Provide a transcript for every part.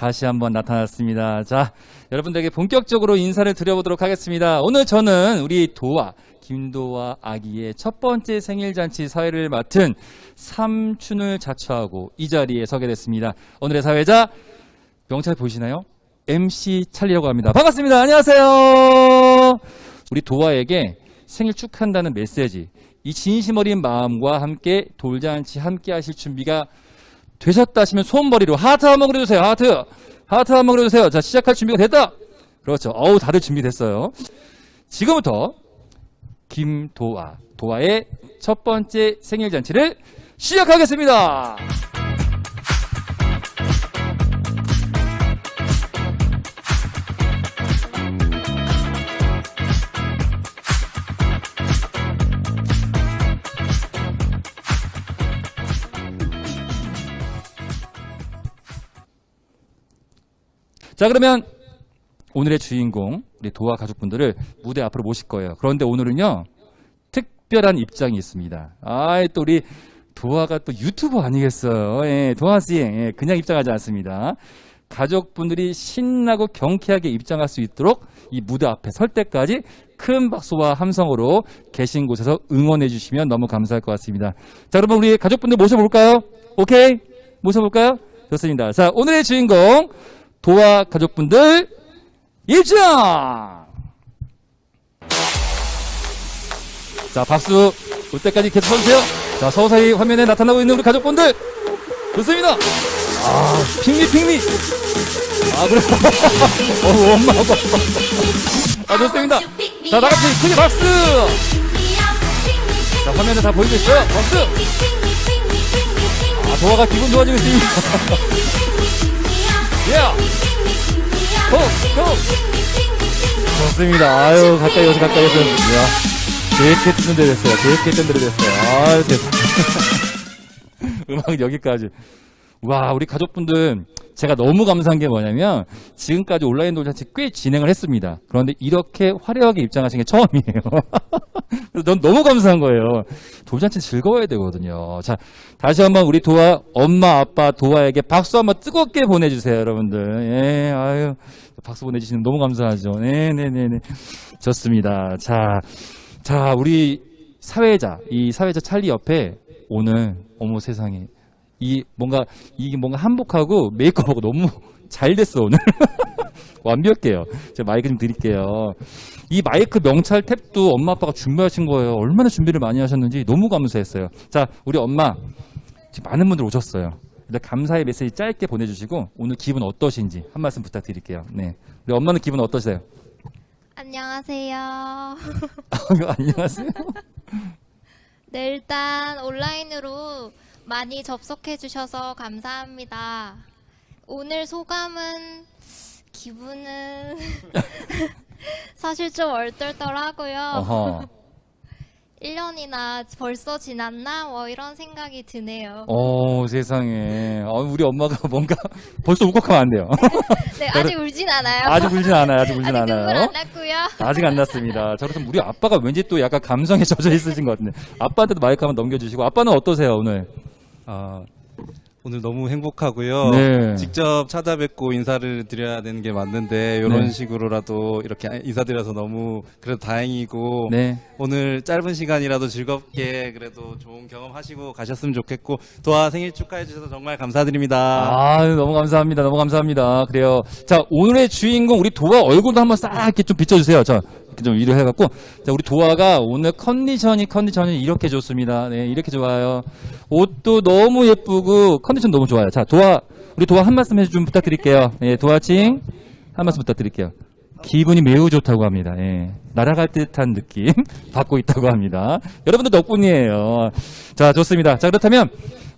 다시 한번 나타났습니다. 자, 여러분들에게 본격적으로 인사를 드려보도록 하겠습니다. 오늘 저는 우리 도아, 김도아 아기의 첫 번째 생일잔치 사회를 맡은 삼춘을 자처하고 이 자리에 서게 됐습니다. 오늘의 사회자, 명찰 보이시나요? MC 찰리라고 합니다. 반갑습니다. 안녕하세요. 우리 도아에게 생일 축하한다는 메시지, 이 진심 어린 마음과 함께 돌잔치 함께 하실 준비가 되셨다 하시면 손머리로 하트 한번 그려주세요. 하트. 하트 한번 그려주세요. 자, 시작할 준비가 됐다. 그렇죠. 어우, 다들 준비됐어요. 지금부터 김도아, 도아의 첫 번째 생일 잔치를 시작하겠습니다. 자, 그러면 오늘의 주인공, 우리 도아 가족분들을 무대 앞으로 모실 거예요. 그런데 오늘은요, 특별한 입장이 있습니다. 아, 또 우리 도아가 또 유튜버 아니겠어요. 예, 도아씨, 예, 그냥 입장하지 않습니다. 가족분들이 신나고 경쾌하게 입장할 수 있도록 이 무대 앞에 설 때까지 큰 박수와 함성으로 계신 곳에서 응원해 주시면 너무 감사할 것 같습니다. 자, 그러면 우리 가족분들 모셔볼까요? 오케이? 모셔볼까요? 좋습니다. 자, 오늘의 주인공, 도아 가족분들 입장! 자, 박수 올 때까지 계속 서주세요. 자, 서서히 화면에 나타나고 있는 우리 가족분들 좋습니다. 아, 핑미 핑미. 아, 그래. 어, 엄마 아빠. 아, 좋습니다. 자, 다 같이 크게 박수. 자, 화면에 다 보이고 있어요. 박수. 아, 도아가 기분 좋아지고 있습니다. 예. 호, 호. 좋습니다. 아유, 가까이 오서 가까이 오서. 야, 계획해 뜨는 데 됐어요. 계획해 뜨는 데 됐어요. 아유, 됐어. 음악은 여기까지. 와, 우리 가족분들, 제가 너무 감사한 게 뭐냐면, 지금까지 온라인 돌잔치 꽤 진행을 했습니다. 그런데 이렇게 화려하게 입장하신 게 처음이에요. 넌 너무 감사한 거예요. 돌잔치 즐거워야 되거든요. 자, 다시 한번 우리 도아, 엄마, 아빠, 도아에게 박수 한번 뜨겁게 보내주세요, 여러분들. 예, 아유. 박수 보내주시면 너무 감사하죠. 네네네네. 좋습니다. 자, 자, 우리 사회자, 이 사회자 찰리 옆에 오늘, 어머 세상에. 이 뭔가, 이게 뭔가 한복하고 메이크업하고 너무 잘 됐어, 오늘. 완벽해요. 제가 마이크 좀 드릴게요. 이 마이크 명찰 탭도 엄마 아빠가 준비하신 거예요. 얼마나 준비를 많이 하셨는지 너무 감사했어요. 자, 우리 엄마, 지금 많은 분들 오셨어요. 일단 감사의 메시지 짧게 보내주시고 오늘 기분 어떠신지 한 말씀 부탁드릴게요. 네, 우리 엄마는 기분 어떠세요? 안녕하세요. 안녕하세요. 네, 일단 온라인으로 많이 접속해 주셔서 감사합니다. 오늘 소감은 기분은 사실 좀 얼떨떨하고요. 어허. 1년이나 벌써 지났나? 뭐 이런 생각이 드네요. 어 세상에. 어, 우리 엄마가 뭔가 벌써 울컥하면 안 돼요. 네, 아직 울진 않아요. 아직 울진 않아요. 아직 울진 아직 않아요. 안 났고요. 아직 안 났습니다. 자, 그래서 우리 아빠가 왠지 또 약간 감성에 젖어 있으신 것 같은데 아빠한테도 마이크 한번 넘겨주시고 아빠는 어떠세요 오늘? 아, 오늘 너무 행복하고요. 네. 직접 찾아뵙고 인사를 드려야 되는 게 맞는데 이런 네. 식으로라도 이렇게 인사드려서 너무 그래도 다행이고 네. 오늘 짧은 시간이라도 즐겁게 그래도 좋은 경험 하시고 가셨으면 좋겠고 도아 생일 축하해 주셔서 정말 감사드립니다. 아, 너무 감사합니다. 너무 감사합니다. 그래요. 자, 오늘의 주인공 우리 도아 얼굴도 한번 싹 이렇게 좀 비춰주세요. 자, 이렇게 좀 위로 해 갖고. 자, 우리 도아가 오늘 컨디션이 컨디션이 이렇게 좋습니다. 네, 이렇게 좋아요. 옷도 너무 예쁘고 컨디션 너무 좋아요. 자, 도아 우리 도아 한 말씀 해좀 부탁드릴게요. 예, 도아칭 한 말씀 부탁드릴게요. 기분이 매우 좋다고 합니다. 예. 날아갈 듯한 느낌 받고 있다고 합니다. 여러분들 덕분이에요. 자, 좋습니다. 자, 그렇다면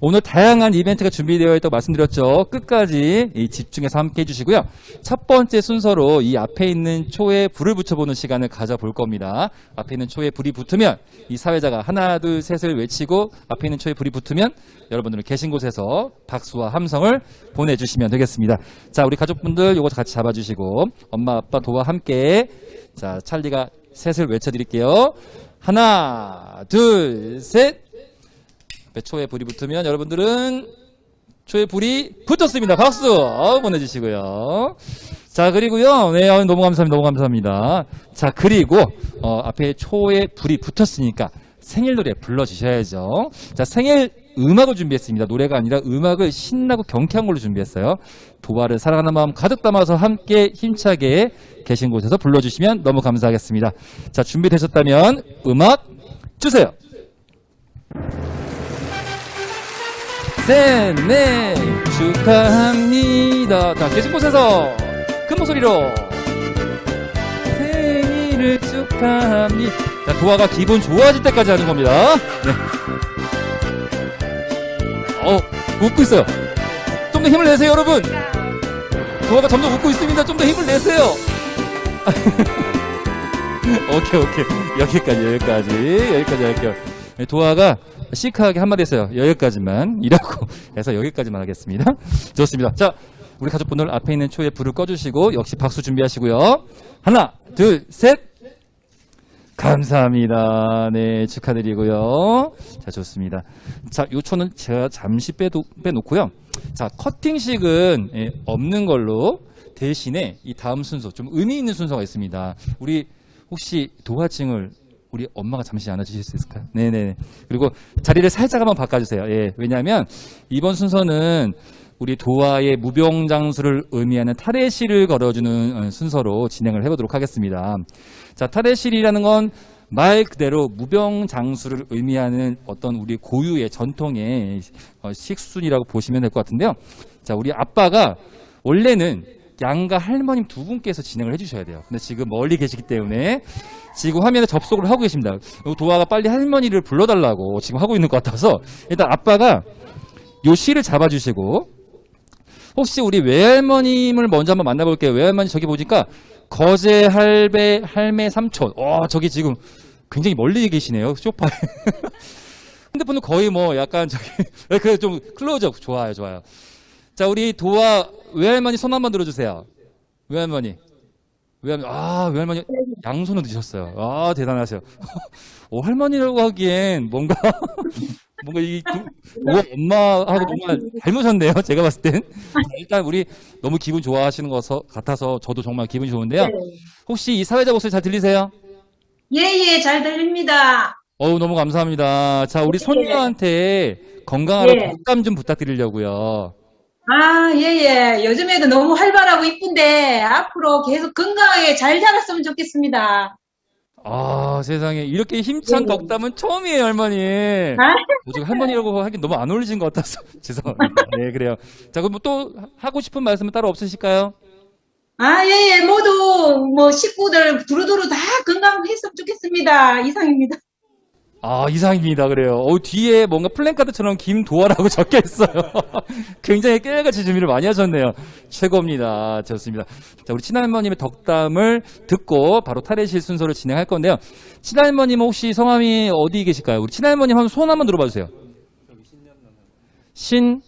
오늘 다양한 이벤트가 준비되어 있다고 말씀드렸죠. 끝까지 이 집중해서 함께 해주시고요. 첫 번째 순서로 이 앞에 있는 초에 불을 붙여보는 시간을 가져볼 겁니다. 앞에 있는 초에 불이 붙으면 이 사회자가 하나, 둘, 셋을 외치고 앞에 있는 초에 불이 붙으면 여러분들은 계신 곳에서 박수와 함성을 보내주시면 되겠습니다. 자, 우리 가족분들 요거 같이 잡아주시고 엄마, 아빠, 도와 함께 자, 찰리가 셋을 외쳐드릴게요. 하나, 둘, 셋. 배 초에 불이 붙으면 여러분들은 초에 불이 붙었습니다. 박수 어, 보내주시고요. 자 그리고요, 네 어, 너무 감사합니다. 너무 감사합니다. 자 그리고 어, 앞에 초에 불이 붙었으니까 생일 노래 불러주셔야죠. 자 생일 음악을 준비했습니다. 노래가 아니라 음악을 신나고 경쾌한 걸로 준비했어요. 도화를 사랑하는 마음 가득 담아서 함께 힘차게 계신 곳에서 불러주시면 너무 감사하겠습니다. 자 준비되셨다면 음악 주세요. 셋, 넷, 축하합니다. 자, 계신 곳에서 큰 목소리로 생일을 축하합니다. 자, 도화가 기분 좋아질 때까지 하는 겁니다. 네. 어, 웃고 있어요. 좀 더 힘을 내세요, 여러분. 도화가 점점 웃고 있습니다. 좀 더 힘을 내세요. 오케이, 오케이. 여기까지, 여기까지. 여기까지 할게요. 네, 도화가 시크하게 한마디 했어요. 여기까지만 이라고 해서 여기까지만 하겠습니다. 좋습니다. 자, 우리 가족분들 앞에 있는 초에 불을 꺼주시고 역시 박수 준비하시고요. 하나, 둘, 셋. 감사합니다. 네, 축하드리고요. 자, 좋습니다. 자, 요 초는 제가 잠시 빼도, 빼놓고요. 자, 커팅식은 예, 없는 걸로 대신에 이 다음 순서, 좀 의미 있는 순서가 있습니다. 우리 혹시 도화증을 우리 엄마가 잠시 안아주실 수 있을까요? 네네. 그리고 자리를 살짝 한번 바꿔주세요. 예, 왜냐하면 이번 순서는 우리 도화의 무병장수를 의미하는 탈의실을 걸어주는 어, 순서로 진행을 해보도록 하겠습니다. 자, 탈의실이라는 건 말 그대로 무병 장수를 의미하는 어떤 우리 고유의 전통의 어, 식순이라고 보시면 될 것 같은데요. 자, 우리 아빠가 원래는 양가 할머님 두 분께서 진행을 해주셔야 돼요. 근데 지금 멀리 계시기 때문에 지금 화면에 접속을 하고 계십니다. 도화가 빨리 할머니를 불러달라고 지금 하고 있는 것 같아서 일단 아빠가 요 시를 잡아주시고 혹시 우리 외할머님을 먼저 한번 만나볼게요. 외할머니 저기 보니까 거제 할배 할매 삼촌. 와 저기 지금 굉장히 멀리 계시네요. 쇼파에. 핸드폰은 거의 뭐 약간 저기 그래 좀 클로즈업 좋아요 좋아요. 자 우리 도화 외할머니 손 한번 들어주세요. 외할머니. 외할머니 아 외할머니 양손을 드셨어요. 아 대단하세요. 오 할머니라고 하기엔 뭔가 뭔가 이 두, 오, 엄마하고 정말 닮으셨네요. 제가 봤을 땐 일단 우리 너무 기분 좋아하시는 것 같아서 저도 정말 기분이 좋은데요. 혹시 이 사회자 목소리 잘 들리세요? 예예 잘 들립니다. 어우 너무 감사합니다. 자 우리 손녀한테 건강하고 예. 덕담 좀 부탁드리려고요. 아 예 예 요즘에도 너무 활발하고 이쁜데 앞으로 계속 건강하게 잘 자랐으면 좋겠습니다. 아 세상에 이렇게 힘찬 예. 덕담은 처음이에요 할머니. 아, 요즘 할머니라고 하긴 너무 안 어울리신 것 같아서 죄송합니다. 네 그래요. 자 그럼 뭐또 하고 싶은 말씀은 따로 없으실까요? 아 예 예 모두 뭐 식구들 두루두루 다 건강했으면 좋겠습니다. 이상입니다. 아 이상입니다 그래요. 어 뒤에 뭔가 플랜카드처럼 김도화라고 적혀 있어요. 굉장히 깨알같이 준비를 많이 하셨네요. 최고입니다. 좋습니다. 자 우리 친할머님의 덕담을 듣고 바로 탈의실 순서를 진행할 건데요. 친할머님 혹시 성함이 어디 계실까요? 우리 친할머님 한번 손 한번 들어봐 주세요. 신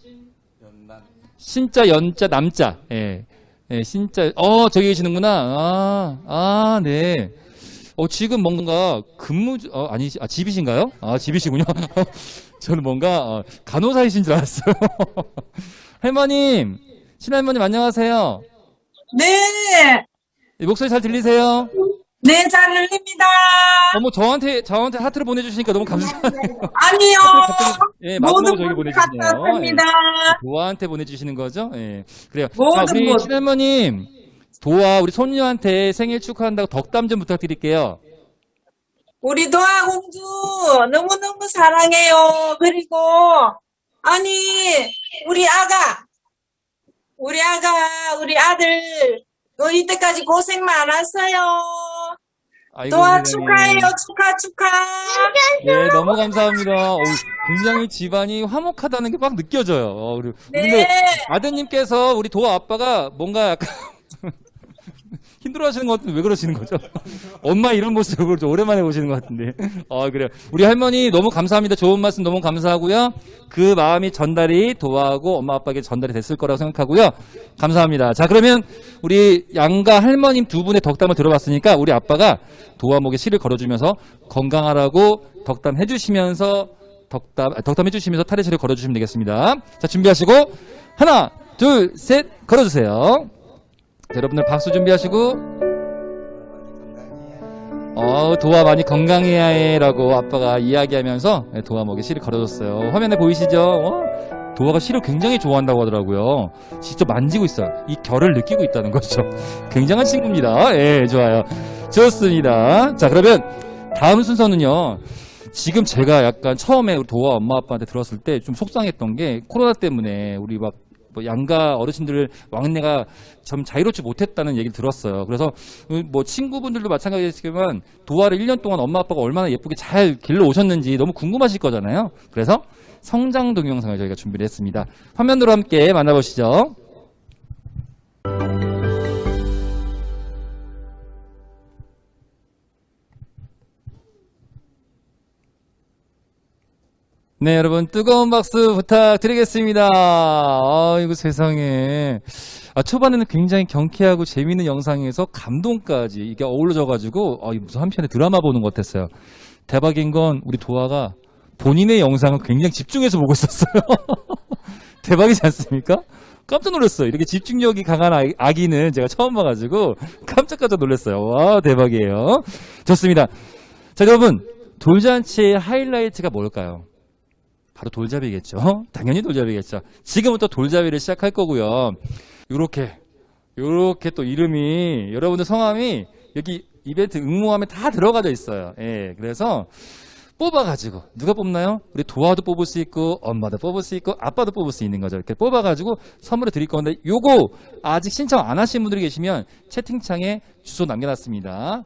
신자 연자 남자 예. 예, 신자 어 저기 계시는구나. 아, 아 네. 어, 지금 뭔가 근무, 어, 아니, 아, 집이신가요? 아, 집이시군요. 저는 뭔가, 어, 간호사이신 줄 알았어요. 할머님, 친할머님 안녕하세요. 네, 예, 목소리 잘 들리세요? 네, 잘 들립니다. 어머, 저한테, 저한테 하트를 보내주시니까 너무 감사해요. 아니요, 예, 마지막으로 모든 분 보내주시네요. 같았습니다. 예, 도화한테 보내주시는 거죠? 예. 그래요. 자, 모든 우리 분. 친할머님, 도화, 우리 손녀한테 생일 축하한다고 덕담 좀 부탁드릴게요. 우리 도아 공주 너무너무 사랑해요. 그리고, 아니, 우리 아가, 우리 아가, 우리 아들, 너 이때까지 고생 많았어요. 아이고, 도아. 축하해요. 축하, 축하. 네, 너무 감사합니다. 어우, 굉장히 집안이 화목하다는 게 막 느껴져요. 어, 근데 네. 아드님께서 우리 도아 아빠가 뭔가 약간 힘들어 하시는 것 같은데 왜 그러시는 거죠? 엄마 이런 모습을 좀 오랜만에 보시는 것 같은데. 아 그래요. 우리 할머니 너무 감사합니다. 좋은 말씀 너무 감사하고요. 그 마음이 전달이 도와하고 엄마 아빠에게 전달이 됐을 거라고 생각하고요. 감사합니다. 자 그러면 우리 양가 할머님 두 분의 덕담을 들어봤으니까 우리 아빠가 도화목에 실을 걸어주면서 건강하라고 덕담 해주시면서 덕담 아, 덕담 해주시면서 탈의실을 걸어주시면 되겠습니다. 자 준비하시고 하나, 둘, 셋, 걸어주세요. 자, 여러분들 박수 준비하시고. 어, 도화 많이 건강해야 해 라고 아빠가 이야기하면서 네, 도화 먹에 실을 걸어줬어요. 화면에 보이시죠? 어? 도화가 실을 굉장히 좋아한다고 하더라고요. 직접 만지고 있어요. 이 결을 느끼고 있다는 거죠. 굉장한 친구입니다. 예, 좋아요. 좋습니다. 자, 그러면 다음 순서는요. 지금 제가 약간 처음에 도화 엄마 아빠한테 들었을 때 좀 속상했던 게 코로나 때문에 우리 막 뭐 양가 어르신들 왕래가 좀 자유롭지 못했다는 얘기를 들었어요. 그래서 뭐 친구분들도 마찬가지겠지만 도화를 1년 동안 엄마 아빠가 얼마나 예쁘게 잘 길러 오셨는지 너무 궁금하실 거잖아요. 그래서 성장 동영상을 저희가 준비를 했습니다. 화면으로 함께 만나보시죠. 네, 여러분, 뜨거운 박수 부탁드리겠습니다. 아이고, 세상에. 아, 초반에는 굉장히 경쾌하고 재미있는 영상에서 감동까지 이게 어우러져가지고, 아, 이 무슨 한편의 드라마 보는 것 같았어요. 대박인 건 우리 도아가 본인의 영상을 굉장히 집중해서 보고 있었어요. 대박이지 않습니까? 깜짝 놀랐어요. 이렇게 집중력이 강한 아기는 제가 처음 봐가지고 깜짝깜짝 놀랐어요. 와, 대박이에요. 좋습니다. 자, 여러분, 돌잔치의 하이라이트가 뭘까요? 바로 돌잡이겠죠. 당연히 돌잡이겠죠. 지금부터 돌잡이를 시작할 거고요. 요렇게 요렇게 또 이름이 여러분들 성함이 여기 이벤트 응모함에 다 들어가져 있어요. 예. 그래서 뽑아가지고 누가 뽑나요? 우리 도화도 뽑을 수 있고 엄마도 뽑을 수 있고 아빠도 뽑을 수 있는 거죠. 이렇게 뽑아가지고 선물을 드릴 건데 요거 아직 신청 안 하신 분들이 계시면 채팅창에 주소 남겨놨습니다.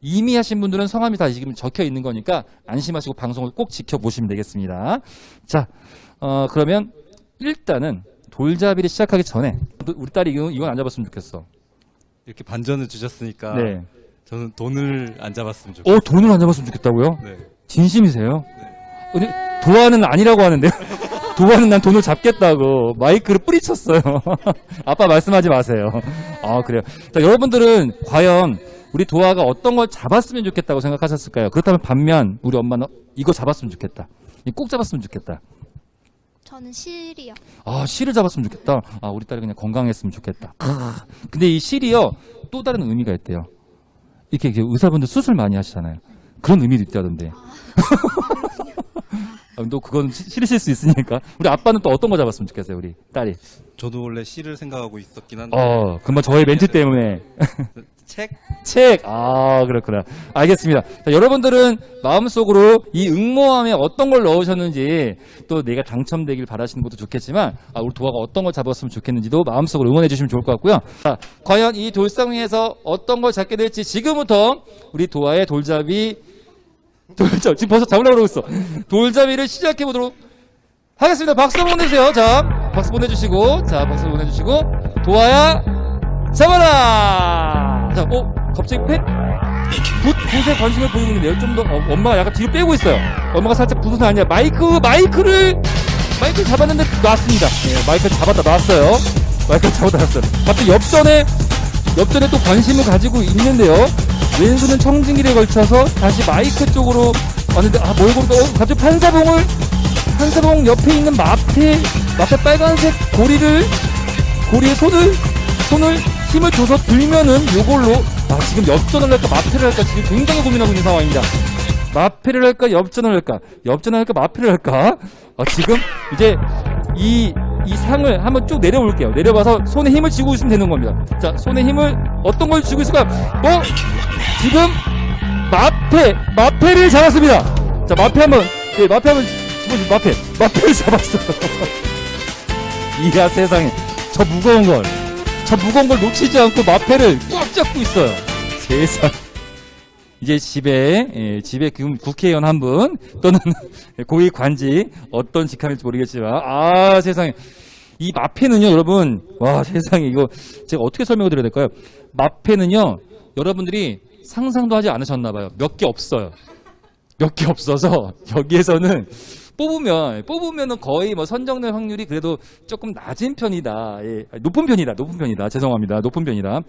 이미 하신 분들은 성함이 다 지금 적혀 있는 거니까 안심하시고 방송을 꼭 지켜보시면 되겠습니다. 자, 어, 그러면 일단은 돌잡이를 시작하기 전에 우리 딸이 이건, 이건 안 잡았으면 좋겠어. 이렇게 반전을 주셨으니까 네. 저는 돈을 안 잡았으면 좋겠어요. 어, 돈을 안 잡았으면 좋겠다고요? 네. 진심이세요? 근데 도화는 아니라고 하는데요. 도화는 난 돈을 잡겠다고 마이크를 뿌리쳤어요. 아빠 말씀하지 마세요. 아 그래요. 자 여러분들은 과연 우리 도화가 어떤 걸 잡았으면 좋겠다고 생각하셨을까요? 그렇다면 반면 우리 엄마는 이거 잡았으면 좋겠다. 이꼭 잡았으면 좋겠다. 저는 실이요. 아 실을 잡았으면 좋겠다. 아 우리 딸이 그냥 건강했으면 좋겠다. 아, 근데 이 실이요 또 다른 의미가 있대요. 이렇게 이렇게 의사분들 수술 많이 하시잖아요. 그런 의미도 있다던데. 아, 또 그건 시- 싫으실 수 있으니까. 우리 아빠는 또 어떤 거 잡았으면 좋겠어요, 우리 딸이. 저도 원래 시를 생각하고 있었긴 한데 어, 금방 저의 멘트 때문에. 책 책! 아, 그렇구나. 알겠습니다. 자, 여러분들은 마음속으로 이 응모함에 어떤 걸 넣으셨는지 또 내가 당첨되길 바라시는 것도 좋겠지만, 아, 우리 도화가 어떤 걸 잡았으면 좋겠는지도 마음속으로 응원해 주시면 좋을 것 같고요. 자, 과연 이 돌상 위에서 어떤 걸 잡게 될지 지금부터 우리 도화의 돌잡이, 돌잡, 지금 벌써 잡으려고 그러고 있어. 돌잡이를 시작해 보도록 하겠습니다. 박수 보내주세요. 자, 박수 보내주시고, 자, 박수 보내주시고, 도화야, 잡아라! 자, 어, 갑자기 펫? 붓, 붓에 관심을 보이고 있는데요. 좀 더, 어, 엄마가 약간 뒤로 빼고 있어요. 엄마가 살짝 붓은 아니야. 마이크, 마이크를, 마이크를 잡았는데 놨습니다. 네, 마이크를 잡았다 놨어요. 마이크를 잡았다 놨어요. 갑자기 옆전에, 옆전에 또 관심을 가지고 있는데요. 왼손은 청진기를 걸쳐서 다시 마이크 쪽으로 왔는데, 아, 뭘 고르다, 어, 갑자기 판사봉을, 판사봉 옆에 있는 마페, 마페 빨간색 고리를, 고리에 손을 손을 힘을 줘서 들면은 요걸로 아 지금 엽전을 할까 마패를 할까 지금 굉장히 고민하고 있는 상황입니다. 마패를 할까 엽전을 할까 엽전을 할까 마패를 할까 아, 지금 이제 이, 이 상을 한번 쭉 내려올게요. 내려가서 손에 힘을 쥐고 있으면 되는 겁니다. 자 손에 힘을 어떤 걸 쥐고 있을까? 어 지금 마패 마패를 잡았습니다. 자 마패 한번 예 마패 한번 마패 마패를 잡았어요. 이야 세상에 저 무거운 걸 저 무거운 걸 놓치지 않고 마패를 꽉 잡고 있어요. 세상. 이제 집에 예, 집에 국회의원 한 분 또는 고위 관직 어떤 직함일지 모르겠지만 아 세상에 이 마패는요 여러분 와 세상에 이거 제가 어떻게 설명을 드려야 될까요? 마패는요 여러분들이 상상도 하지 않으셨나 봐요. 몇 개 없어요. 몇 개 없어서 여기에서는 뽑으면 뽑으면은 거의 뭐 선정될 확률이 그래도 조금 낮은 편이다. 예, 높은 편이다. 높은 편이다. 죄송합니다. 높은 편이다.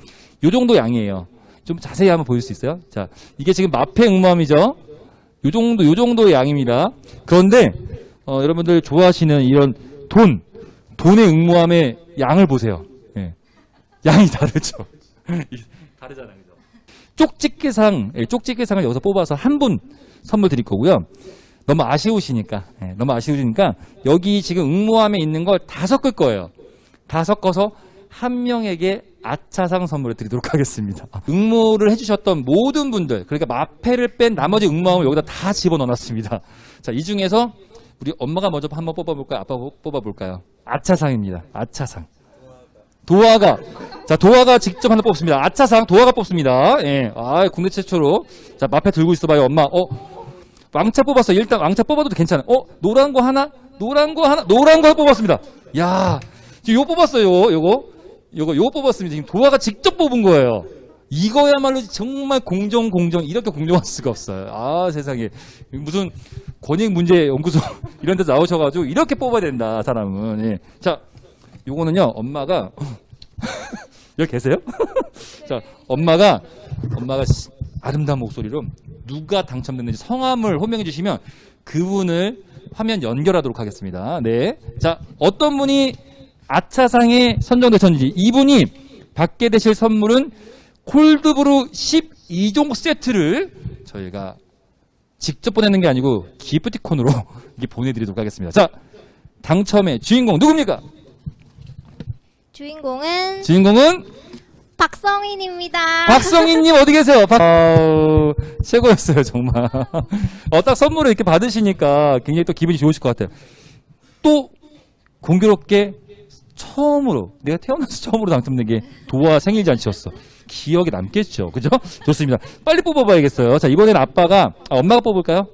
요 정도 양이에요. 좀 자세히 한번 보일 수 있어요? 자, 이게 지금 마패 응모함이죠. 요 정도 요 정도의 양입니다. 그런데 어, 여러분들 좋아하시는 이런 돈 돈의 응모함의 양을 보세요. 예. 양이 다르죠. 이- 다르잖아요. 그죠? 쪽집게상, 예, 쪽집게상을 여기서 뽑아서 한 분 선물 드릴 거고요. 너무 아쉬우시니까, 예, 너무 아쉬우시니까 여기 지금 응모함에 있는 걸 다 섞을 거예요. 다 섞어서 한 명에게 아차상 선물을 드리도록 하겠습니다. 응모를 해주셨던 모든 분들, 그러니까 마패를 뺀 나머지 응모함을 여기다 다 집어넣어놨습니다. 자, 이 중에서 우리 엄마가 먼저 한번 뽑아볼까요? 아빠가 뽑아볼까요? 아차상입니다. 아차상. 도화가 자 도화가 직접 하나 뽑습니다. 아차상 도화가 뽑습니다. 예, 아 국내 최초로 자 마패 들고 있어봐요, 엄마. 어 왕차 뽑았어. 일단 왕차 뽑아도 괜찮아. 어 노란 거 하나, 노란 거 하나, 노란 거 뽑았습니다. 야 지금 요거 뽑았어요. 요거 요거 요거 뽑았습니다. 지금 도화가 직접 뽑은 거예요. 이거야말로 정말 공정 공정 이렇게 공정할 수가 없어요. 아 세상에 무슨 권익 문제 연구소 이런 데 나오셔가지고 이렇게 뽑아야 된다 사람은. 예. 자 요거는요 엄마가 여기 계세요? 자 엄마가 엄마가 시- 아름다운 목소리로 누가 당첨됐는지 성함을 호명해 주시면 그분을 화면 연결하도록 하겠습니다. 네. 자 어떤 분이 아차상에 선정되셨는지 이분이 받게 되실 선물은 콜드브루 12종 세트를 저희가 직접 보내는 게 아니고 기프티콘으로 이게 보내드리도록 하겠습니다. 자 당첨의 주인공 누굽니까? 주인공은 주인공은 박성인입니다. 박성희님 어디 계세요? 박... 아우, 최고였어요 정말. 어, 딱 선물을 이렇게 받으시니까 굉장히 또 기분이 좋으실 것 같아요. 또 공교롭게 처음으로 내가 태어나서 처음으로 당첨된 게 도화 생일 잔치였어. 기억에 남겠죠, 그죠? 좋습니다. 빨리 뽑아봐야겠어요. 자 이번엔 아빠가 아, 엄마가 뽑을까요?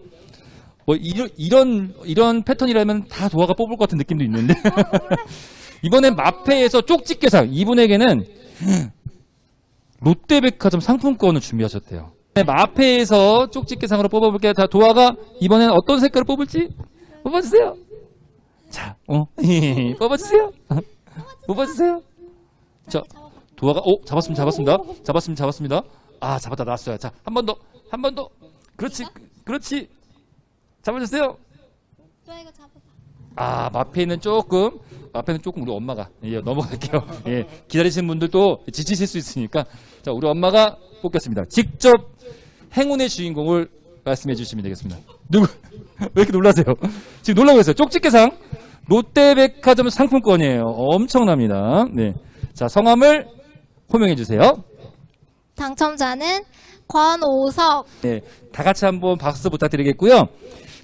뭐 이런 이런 이런 패턴이라면 다 도화가 뽑을 것 같은 느낌도 있는데 이번엔 마페에서 쪽집게상 이분에게는 롯데백화점 상품권을 준비하셨대요. 네, 마페에서 쪽집게상으로 뽑아볼게요. 자, 도화가 이번엔 어떤 색깔을 뽑을지 뽑아주세요. 자, 어, 뽑아주세요. 뽑아주세요. 자, 도화가, 오, 잡았습니다, 잡았습니다. 잡았습니다, 잡았습니다. 아, 잡았다, 나왔어요. 자, 한 번 더, 한 번 더. 그렇지, 그렇지. 잡아주세요. 잡아봐. 아, 마페는 조금, 마페는 조금 우리 엄마가, 예, 넘어갈게요. 예, 기다리시는 분들도 지치실 수 있으니까. 자, 우리 엄마가 뽑겠습니다. 직접 행운의 주인공을 말씀해 주시면 되겠습니다. 누구, 왜 이렇게 놀라세요? 지금 놀라고 있어요. 쪽집게상, 롯데백화점 상품권이에요. 엄청납니다. 네. 자, 성함을 호명해 주세요. 당첨자는 권오석. 네, 다 같이 한번 박수 부탁드리겠고요.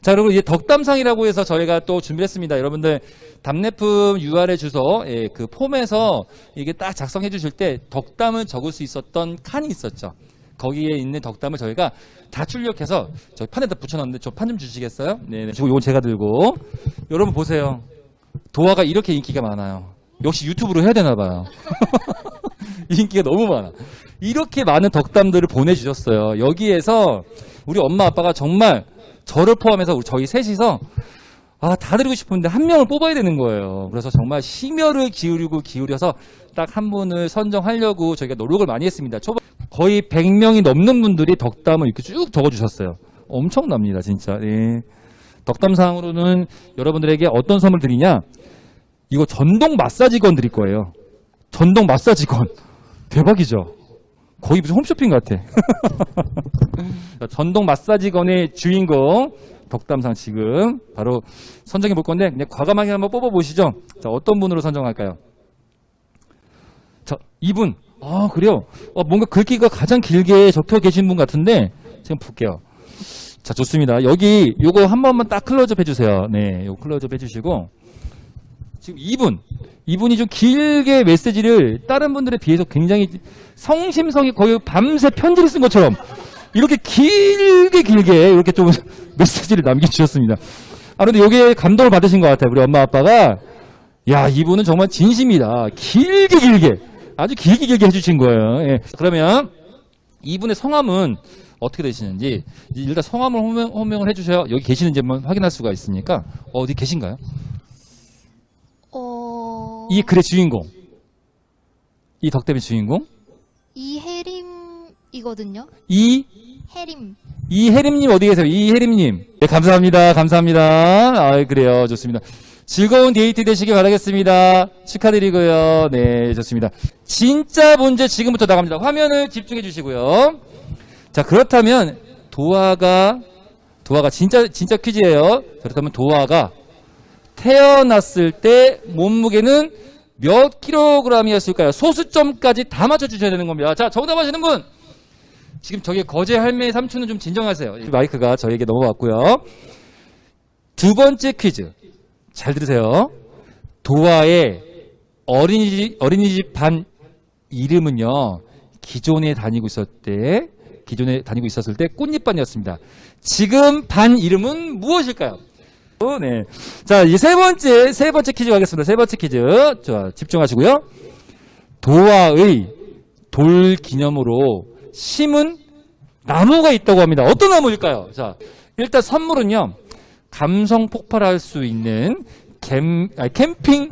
자, 그리고 이제 덕담상이라고 해서 저희가 또 준비했습니다. 여러분들 답례품 URL 주소 예, 그 폼에서 이게 딱 작성해 주실 때 덕담을 적을 수 있었던 칸이 있었죠. 거기에 있는 덕담을 저희가 다 출력해서 저 판에다 붙여놨는데 저 판 좀 주시겠어요? 네, 네. 그리고 이건 제가 들고 여러분 보세요. 도화가 이렇게 인기가 많아요. 역시 유튜브로 해야 되나 봐요. 인기가 너무 많아. 이렇게 많은 덕담들을 보내주셨어요. 여기에서 우리 엄마 아빠가 정말 저를 포함해서 우리 저희 셋이서 아, 다 드리고 싶은데 한 명을 뽑아야 되는 거예요. 그래서 정말 심혈을 기울이고 기울여서 딱 한 분을 선정하려고 저희가 노력을 많이 했습니다. 초반 거의 100명이 넘는 분들이 덕담을 이렇게 쭉 적어주셨어요. 엄청납니다, 진짜. 예. 덕담상으로는 여러분들에게 어떤 선물 드리냐? 이거 전동 마사지건 드릴 거예요. 전동 마사지건. 대박이죠? 거의 무슨 홈쇼핑 같아. 자, 전동 마사지건의 주인공 덕담상 지금 바로 선정해 볼 건데 그냥 과감하게 한번 뽑아 보시죠. 자, 어떤 분으로 선정할까요? 자, 이분. 아, 그래요. 어, 뭔가 글귀가 가장 길게 적혀 계신 분 같은데 지금 볼게요. 자, 좋습니다. 여기 요거 한 번만 딱 클로즈업 해 주세요. 네, 요 클로즈업 해 주시고 지금 이분 이분이 좀 길게 메시지를 다른 분들에 비해서 굉장히 성심성이 거의 밤새 편지를 쓴 것처럼 이렇게 길게 길게 이렇게 좀 메시지를 남겨주셨습니다. 아 근데 여기에 감동을 받으신 것 같아요. 우리 엄마 아빠가 야 이분은 정말 진심이다. 길게 길게 아주 길게 길게 해주신 거예요. 예. 그러면 이분의 성함은 어떻게 되시는지 일단 성함을 호명, 호명 을 해주셔야 여기 계시는지 한번 확인할 수가 있으니까 어디 계신가요? 어... 이 글의 주인공. 이 덕담의 주인공. 이혜림이거든요. 이, 혜림. 이혜림님 어디 계세요? 이혜림님. 네, 감사합니다. 감사합니다. 아, 그래요. 좋습니다. 즐거운 데이트 되시길 바라겠습니다. 축하드리고요. 네, 좋습니다. 진짜 문제 지금부터 나갑니다. 화면을 집중해 주시고요. 자, 그렇다면 도화가 도화가 진짜 진짜 퀴즈예요. 그렇다면 도화가 태어났을 때 몸무게는 몇 킬로그램이었을까요? 소수점까지 다 맞춰 주셔야 되는 겁니다. 자, 정답하시는 분. 지금 저기 거제 할매 삼촌은 좀 진정하세요. 이 마이크가 저에게 넘어왔고요. 두 번째 퀴즈. 잘 들으세요. 도화의 어린이집, 어린이집 반 이름은요, 기존에 다니고 있었을 때, 기존에 다니고 있었을 때 꽃잎반이었습니다. 지금 반 이름은 무엇일까요? 어, 네. 자, 이 세 번째, 세 번째 퀴즈 가겠습니다. 세 번째 퀴즈. 자, 집중하시고요. 도화의 돌 기념으로 심은 나무가 있다고 합니다. 어떤 나무일까요? 자, 일단 선물은요. 감성 폭발할 수 있는 캠, 아니, 캠핑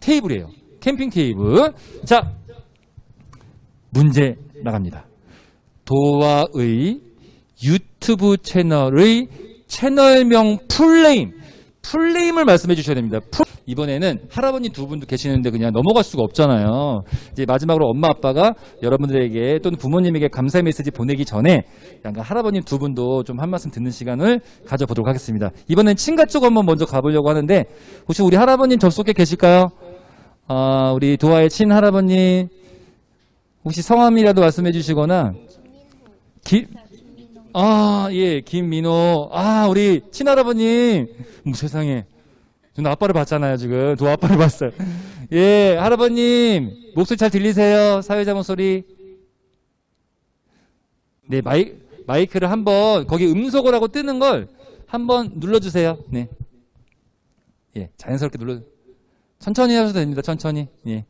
테이블이에요. 캠핑 테이블. 자, 문제 나갑니다. 도화의 유튜브 채널의 채널명 풀네임. 풀네임을 말씀해 주셔야 됩니다. 풀- 이번에는 할아버님 두 분도 계시는데 그냥 넘어갈 수가 없잖아요. 이제 마지막으로 엄마 아빠가 여러분들에게 또는 부모님에게 감사의 메시지 보내기 전에 약간 할아버님 두 분도 좀 한 말씀 듣는 시간을 가져보도록 하겠습니다. 이번엔 친가 쪽 한번 먼저 가보려고 하는데 혹시 우리 할아버님 접속해 계실까요? 아, 우리 도화의 친 할아버님 혹시 성함이라도 말씀해 주시거나 김, 아, 예, 김민호. 아, 우리 친할아버님. 뭐 세상에. 저는 아빠를 봤잖아요, 지금. 도 아빠를 봤어요. 예, 할아버님. 목소리 잘 들리세요? 사회자 목소리. 네, 마이, 마이크를 한번, 거기 음소거라고 뜨는 걸 한번 눌러주세요. 네. 예, 자연스럽게 눌러, 천천히 하셔도 됩니다, 천천히. 예.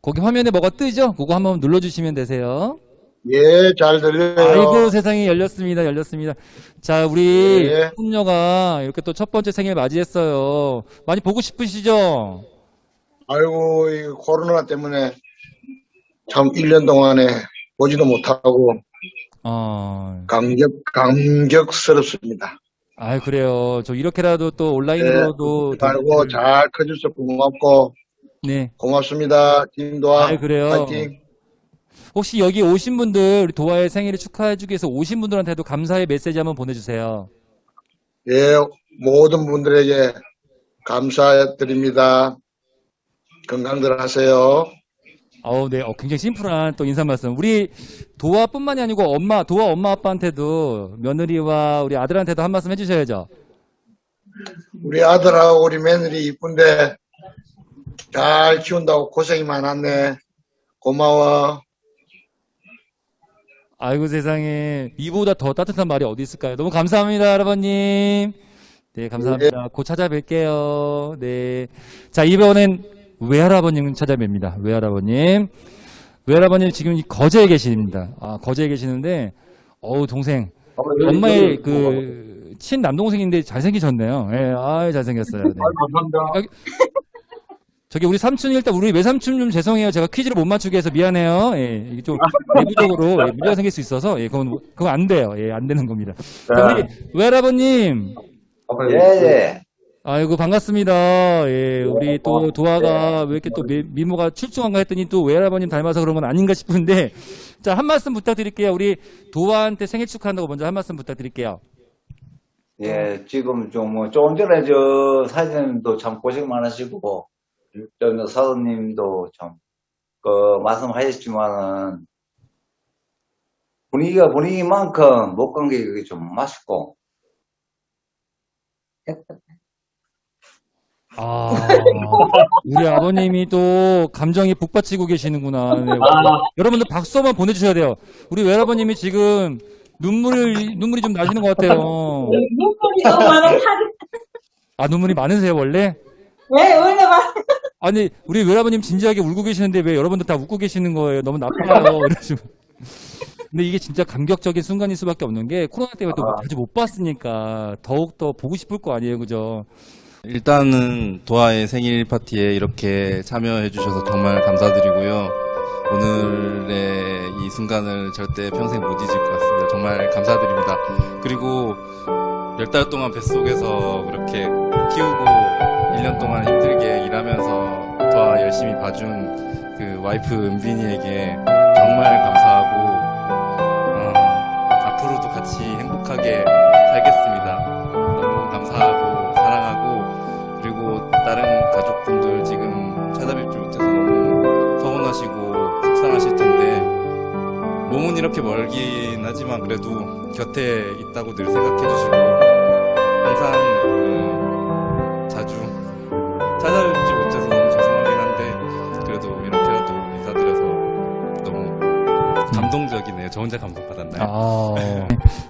거기 화면에 뭐가 뜨죠? 그거 한번 눌러주시면 되세요. 예, 잘 들려요. 아이고 세상이 열렸습니다. 열렸습니다. 자, 우리 예. 손녀가 이렇게 또 첫 번째 생일 맞이했어요. 많이 보고 싶으시죠? 아이고, 이 코로나 때문에 참 1년 동안에 보지도 못하고 어, 감격, 감격스럽습니다. 아 그래요. 저 이렇게라도 또 온라인으로도 더- 아이고, 잘 커줘서 고맙고, 네. 고맙습니다. 김도아. 아이, 그래요. 파이팅. 혹시 여기 오신 분들 우리 도화의 생일을 축하해주기 위해서 오신 분들한테도 감사의 메시지 한번 보내주세요. 예, 모든 분들에게 감사드립니다. 건강들 하세요. 아우, 네, 어, 굉장히 심플한 또 인사 말씀. 우리 도화뿐만이 아니고 엄마, 도화 엄마 아빠한테도 며느리와 우리 아들한테도 한 말씀 해주셔야죠. 우리 아들하고 우리 며느리 이쁜데 잘 키운다고 고생이 많았네. 고마워. 아이고 세상에 이보다 더 따뜻한 말이 어디 있을까요? 너무 감사합니다, 할아버님. 네, 감사합니다. 곧 찾아뵐게요. 네. 자, 이번엔 외할아버님 찾아뵙니다. 외할아버님. 외할아버님 지금 이 거제에 계십니다. 아, 거제에 계시는데, 어우, 동생. 엄마의 그, 친 남동생인데 잘생기셨네요. 예, 아 잘생겼어요. 네. 감사합니다. 저기 우리 삼촌 일단 우리 외삼촌 좀 죄송해요. 제가 퀴즈를 못 맞추게 해서 미안해요. 예, 이게 좀 내부적으로 예, 문제가 생길 수 있어서 예, 그건 그건 안 돼요. 예, 안 되는 겁니다. 자, 우리 외할아버님, 예, 예. 아이고 반갑습니다. 예, 우리 또 도화가 왜 이렇게 또 미, 미모가 출중한가 했더니 또 외할아버님 닮아서 그런 건 아닌가 싶은데, 자 한 말씀 부탁드릴게요. 우리 도화한테 생일 축하한다고 먼저 한 말씀 부탁드릴게요. 예, 지금 좀, 뭐, 조금 전에 저 사장님도 참 고생 많으시고, 저 사장님도 참, 그, 말씀하셨지만은, 분위기가 분위기만큼 못 간 게 그게 좀 맛있고, 아, 우리 아버님이 또 감정이 북받치고 계시는구나. 네. 여러분들 박수 한번 보내주셔야 돼요. 우리 외할아버님이 지금 눈물이, 눈물이 좀 나시는 것 같아요. 눈물이 너무 많아. 아, 눈물이 많으세요, 원래? 왜, 원래 막. 아니, 우리 외할아버님 진지하게 울고 계시는데 왜 여러분들 다 웃고 계시는 거예요? 너무 나빠요. 이러시고. 근데 이게 진짜 감격적인 순간일 수밖에 없는 게 코로나 때문에 또 자주 못 봤으니까 더욱 더 보고 싶을 거 아니에요, 그죠? 일단은 도아의 생일 파티에 이렇게 참여해 주셔서 정말 감사드리고요. 오늘의 이 순간을 절대 평생 못 잊을 것 같습니다. 정말 감사드립니다. 그리고 열 달 동안 뱃속에서 그렇게 키우고 1년 동안 힘들게 일하면서 도와 열심히 봐준 그 와이프 은빈이에게 정말 감사하고 어, 앞으로도 같이 행복하게 살겠습니다. 너무 감사하고 사랑하고 그리고 다른 가족분들 지금 찾아뵙지 못해서 너무 서운하시고 속상하실 텐데 몸은 이렇게 멀긴 하지만 그래도 곁에 있다고 늘 생각해 주시고 항상 감동적이네요. 저 혼자 감동받았나요? 아,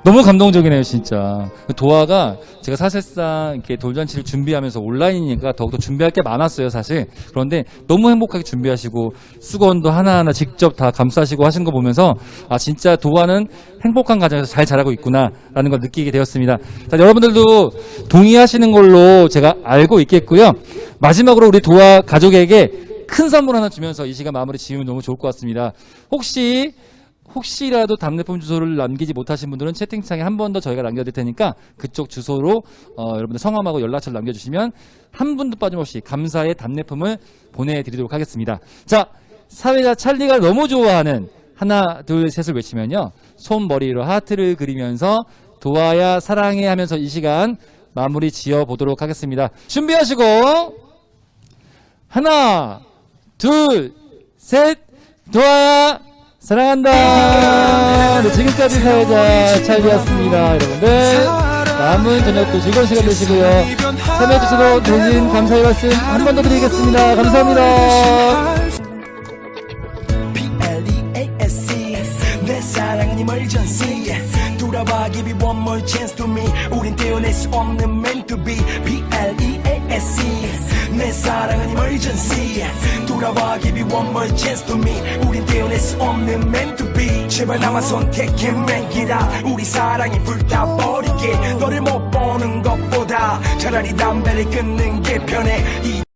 너무 감동적이네요, 진짜. 도화가 제가 사실상 이렇게 돌잔치를 준비하면서 온라인이니까 더욱더 준비할 게 많았어요, 사실. 그런데 너무 행복하게 준비하시고 수건도 하나하나 직접 다 감싸시고 하신 거 보면서 아, 진짜 도화는 행복한 가정에서 잘 자라고 있구나라는 걸 느끼게 되었습니다. 자, 여러분들도 동의하시는 걸로 제가 알고 있겠고요. 마지막으로 우리 도화 가족에게 큰 선물 하나 주면서 이 시간 마무리 지으면 너무 좋을 것 같습니다. 혹시 혹시라도 답례품 주소를 남기지 못하신 분들은 채팅창에 한 번 더 저희가 남겨드릴 테니까 그쪽 주소로 어, 여러분들 성함하고 연락처를 남겨주시면 한 분도 빠짐없이 감사의 답례품을 보내드리도록 하겠습니다. 자, 사회자 찰리가 너무 좋아하는 하나, 둘, 셋을 외치면요. 손머리로 하트를 그리면서 도와야 사랑해 하면서 이 시간 마무리 지어 보도록 하겠습니다. 준비하시고 하나, 둘, 셋, 도와야 사랑한다. 네, 지금까지 사회자 찰리였습니다, 여러분들. 남은 저녁도 즐거운 시간 되시고요. 참여해주셔서 대신 감사의 말씀 한 번 더 드리겠습니다. 감사합니다. Give me one more chance to me 우린 떼어낼 수 없는 meant to be P-L-E-A-S-E 내 사랑은 emergency 돌아와 give me one more chance to me. 우린 떼어낼 수 없는 meant to be. 제발 나만 선택해 맥이라 우리 사랑이 불타버리게. 너를 못 보는 것보다 차라리 담배를 끊는 게 편해. 이